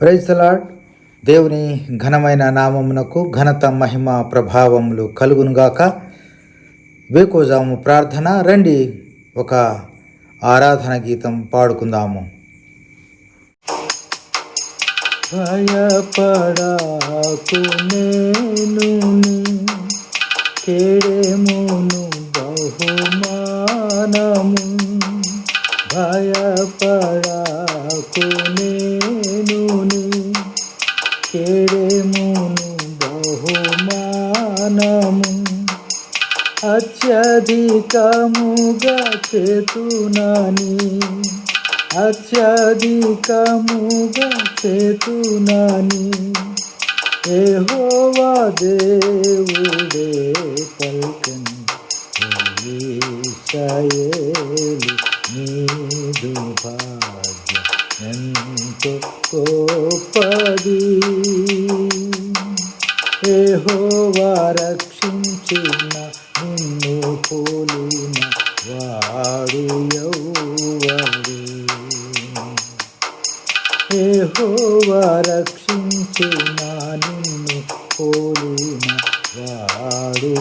ప్రైజ్లాడ్ దేవుని ఘనమైన నామమునకు ఘనత మహిమ ప్రభావములు కలుగునుగాక వేకోజాము ప్రార్థన. రండి ఒక ఆరాధన గీతం పాడుకుందాము. భయపడాకు నేను కేడేమును భయపడాకు నేను కేడేమును బహుమానము అత్యధికముగా చేతునని అత్యధికముగా చేతునని ఏహోవా దేవుడే పల్కన్ ఈశాయేలు నీదు భాగ్య ఎంతో గొప్పది ఏహోవా రక్షించిన నిన్ను పోలిన వాడు ఎవరు ఏహోవా రక్షించిన నిన్ను పోలిన వాడు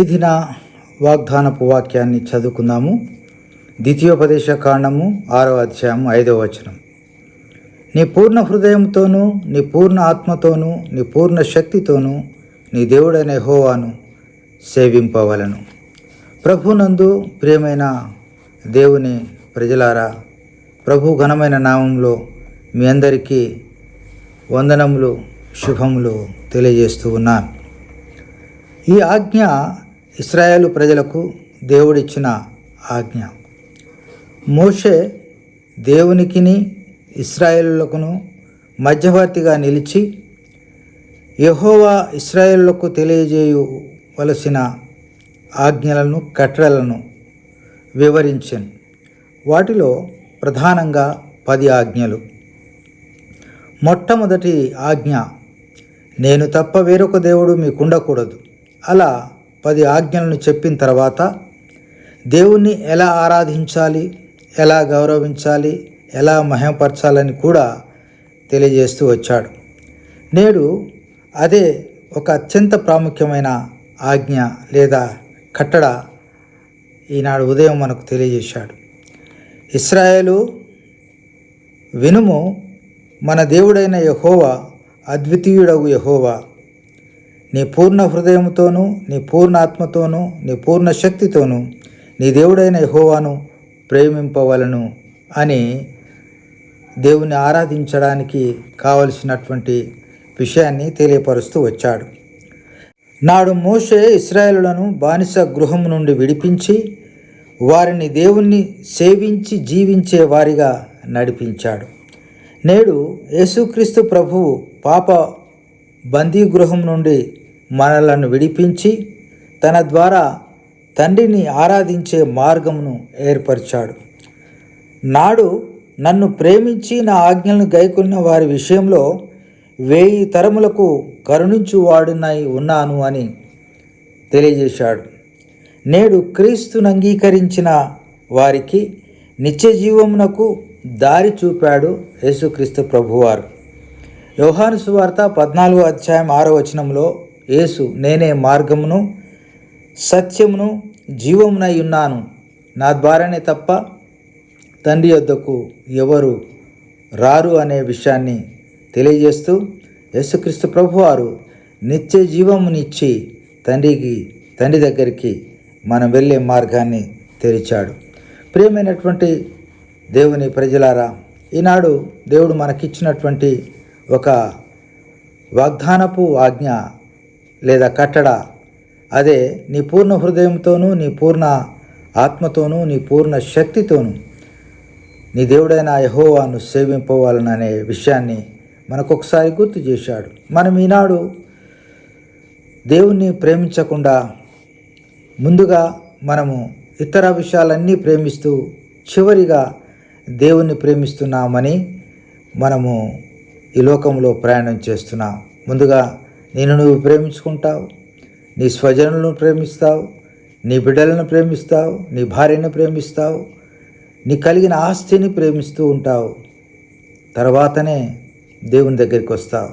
ఇది నా వాగ్దానపు వాక్యాన్ని చదువుకుందాము. ద్వితీయోపదేశ కాండము ఆరో అధ్యాయం ఐదవ వచనం. నీ పూర్ణ హృదయంతోనూ నీ పూర్ణ ఆత్మతోనూ నీ పూర్ణ శక్తితోనూ నీ దేవుడనే హోవాను సేవింపవలను. ప్రభునందు ప్రియమైన దేవుని ప్రజలారా ప్రభు ఘనమైన నామంలో మీ అందరికీ వందనములు శుభములు తెలియజేస్తూ ఉన్నాను. ఈ ఆజ్ఞ ఇస్రాయేలు ప్రజలకు దేవుడిచ్చిన ఆజ్ఞ. మోషే దేవునికిని ఇస్రాయేలులకును మధ్యవర్తిగా నిలిచి యహోవా ఇస్రాయేళ్ళకు తెలియజేయవలసిన ఆజ్ఞలను కట్టడలను వివరించాను. వాటిలో ప్రధానంగా పది ఆజ్ఞలు. మొట్టమొదటి ఆజ్ఞ నేను తప్ప వేరొక దేవుడు మీకుండకూడదు. అలా పది ఆజ్ఞలను చెప్పిన తర్వాత దేవుణ్ణి ఎలా ఆరాధించాలి ఎలా గౌరవించాలి ఎలా మహిమపరచాలని కూడా తెలియజేస్తూ వచ్చాడు. నేడు అదే ఒక అత్యంత ప్రాముఖ్యమైన ఆజ్ఞ లేదా కట్టడ ఈనాడు ఉదయం మనకు తెలియజేశాడు. ఇస్రాయేలు వినుము మన దేవుడైన యహోవా అద్వితీయుడగు యహోవా నీ పూర్ణ హృదయంతోనూ నీ పూర్ణ ఆత్మతోనూ నీ పూర్ణ శక్తితోనూ నీ దేవుడైన యహోవాను ప్రేమింపవలను అని దేవుని ఆరాధించడానికి కావలసినటువంటి విషయాన్ని తెలియపరుస్తూ వచ్చాడు. నాడు మోషే ఇస్రాయేలులను బానిస గృహం నుండి విడిపించి వారిని దేవుణ్ణి సేవించి జీవించే వారిగా నడిపించాడు. నేడు యేసుక్రీస్తు ప్రభువు పాప బందీ గృహం నుండి మనలను విడిపించి తన ద్వారా తండ్రిని ఆరాధించే మార్గమును ఏర్పరిచాడు. నాడు నన్ను ప్రేమించి నా ఆజ్ఞలను గైకొన్న వారి విషయంలో వేయి తరములకు కరుణించువాడునై ఉన్నాను అని తెలియజేశాడు. నేడు క్రీస్తును అంగీకరించిన వారికి నిత్య జీవమునకు దారి చూపాడు యేసుక్రీస్తు ప్రభువారు. యోహాను సువార్త పద్నాలుగో అధ్యాయం ఆరో వచనంలో యేసు నేనే మార్గమును సత్యమును జీవమునై ఉన్నాను. నా ద్వారానే తప్ప తండ్రి యొద్దకు ఎవరు రారు అనే విషయాన్ని తెలియజేస్తూ యేసుక్రీస్తు ప్రభువారు నిత్య జీవమునిచ్చి తండ్రికి తండ్రి దగ్గరికి మనం వెళ్ళే మార్గాన్ని తెరిచాడు. ప్రియమైనటువంటి దేవుని ప్రజలారా ఈనాడు దేవుడు మనకిచ్చినటువంటి ఒక వాగ్దానపు ఆజ్ఞ లేదా కట్టడ. అదే నీ పూర్ణ హృదయంతోనూ నీ పూర్ణ ఆత్మతోనూ నీ పూర్ణ శక్తితోనూ నీ దేవుడైన యహోవాను సేవింపవాలననే విషయాన్ని మనకొకసారి గుర్తు చేశాడు. మనం ఈనాడు దేవుణ్ణి ప్రేమించకుండా ముందుగా మనము ఇతర విషయాలన్నీ ప్రేమిస్తూ చివరిగా దేవుణ్ణి ప్రేమిస్తున్నామని మనము ఈ లోకంలో ప్రయాణం చేస్తున్నాం. ముందుగా నేను నువ్వు ప్రేమించుకుంటావు. నీ స్వజనులను ప్రేమిస్తావు. నీ బిడ్డలను ప్రేమిస్తావు. నీ భార్యను ప్రేమిస్తావు. నీ కలిగిన ఆస్తిని ప్రేమిస్తూ ఉంటావు. తర్వాతనే దేవుని దగ్గరికి వస్తావు.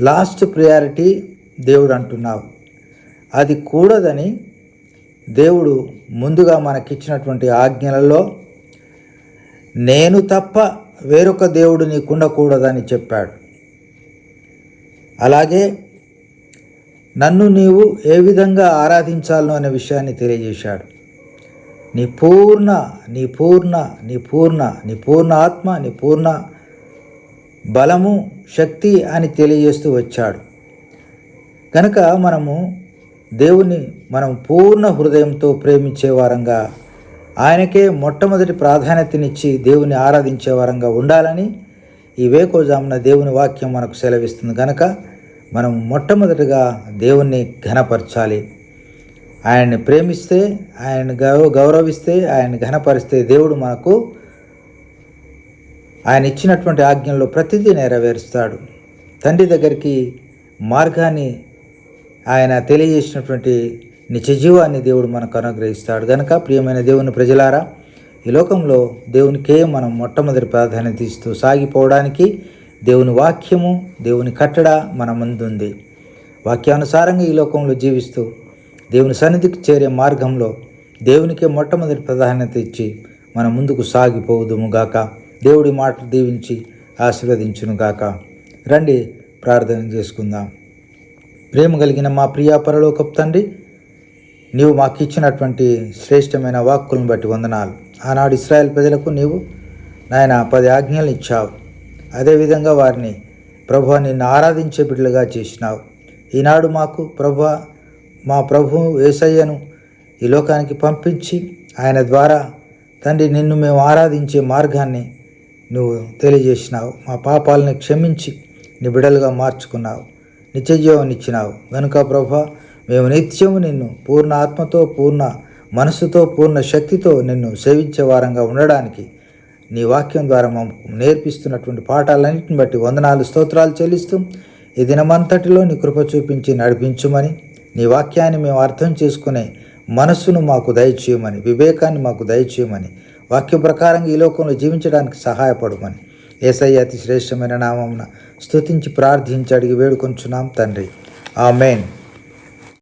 లాస్ట్ ప్రియారిటీ దేవుడు అంటున్నావు. అది కూడదని దేవుడు ముందుగా మనకిచ్చినటువంటి ఆజ్ఞలలో నేను తప్ప వేరొక దేవుడు నీకుండకూడదని చెప్పాడు. అలాగే నన్ను నీవు ఏ విధంగా ఆరాధించాలనో అనే విషయాన్ని తెలియజేశాడు. నీ పూర్ణ నీ పూర్ణ నీ పూర్ణ నీ పూర్ణ ఆత్మ నీ పూర్ణ బలము శక్తి అని తెలియజేస్తూ వచ్చాడు. కనుక మనము దేవుని మనం పూర్ణ హృదయంతో ప్రేమించే వారంగా ఆయనకే మొట్టమొదటి ప్రాధాన్యతనిచ్చి దేవుని ఆరాధించే వారంగా ఉండాలని ఈ వేకోజామున దేవుని వాక్యం మనకు సెలవిస్తుంది. కనుక మనం మొట్టమొదటిగా దేవుణ్ణి ఘనపరచాలి. ఆయన్ని ప్రేమిస్తే ఆయన గౌ గౌరవిస్తే ఆయన్ని ఘనపరిస్తే దేవుడు మనకు ఆయన ఇచ్చినటువంటి ఆజ్ఞల్లో ప్రతిదీ నెరవేరుస్తాడు. తండ్రి దగ్గరికి మార్గాన్ని ఆయన తెలియజేసినటువంటి నిత్య జీవాన్ని దేవుడు మనకు అనుగ్రహిస్తాడు. కనుక ప్రియమైన దేవుని ప్రజలారా ఈ లోకంలో దేవునికే మనం మొట్టమొదటి ప్రాధాన్యత ఇస్తూ సాగిపోవడానికి దేవుని వాక్యము దేవుని కట్టడ మన ముందుంది వాక్యానుసారంగా ఈ లోకంలో జీవిస్తూ దేవుని సన్నిధికి చేరే మార్గంలో దేవునికే మొట్టమొదటి ప్రాధాన్యత ఇచ్చి మన ముందుకు సాగిపోదుముగాక దేవుడి మాటలు దీవించి ఆశీర్వదించును గాక రండి ప్రార్థన చేసుకుందాం. ప్రేమ కలిగిన మా ప్రియా పరలోకపు తండ్రి నీవు మాకు ఇచ్చినటువంటి శ్రేష్టమైన వాక్కులను బట్టి వందనాలు. ఆనాడు ఇస్రాయల్ ప్రజలకు నీవు నాయన పది ఆజ్ఞలు ఇచ్చావు. అదేవిధంగా వారిని ప్రభు నిన్ను ఆరాధించే బిడ్డలుగా చేసినావు. ఈనాడు మాకు ప్రభు మా ప్రభు ఏసయ్యను ఈ లోకానికి పంపించి ఆయన ద్వారా తండ్రి నిన్ను మేము ఆరాధించే మార్గాన్ని నువ్వు తెలియజేసినావు. మా పాపాలను క్షమించి నీ బిడలుగా మార్చుకున్నావు. నిత్యజీవం ఇచ్చినావు. కనుక ప్రభా మేము నిత్యము నిన్ను పూర్ణ ఆత్మతో పూర్ణ మనసుతో పూర్ణ శక్తితో నిన్ను సేవించే వారంగా ఉండడానికి నీ వాక్యం ద్వారా మాకు నేర్పిస్తున్నటువంటి పాఠాలన్నింటిని బట్టి వందనాలు స్తోత్రాలు చెల్లిస్తూ ఈ దినమంతటిలో నీ కృప చూపించి నడిపించుమని నీ వాక్యాన్ని మేము అర్థం చేసుకునే మనస్సును మాకు దయచేయమని వివేకాన్ని మాకు దయచేయమని వాక్య ప్రకారంగా ఈ లోకంలో జీవించడానికి సహాయపడమని. ఏసయ్య అతి శ్రేష్టమైన నామమున స్తుతించి ప్రార్థించి అడిగి వేడుకొంచున్నాం తండ్రి. ఆ మెయిన్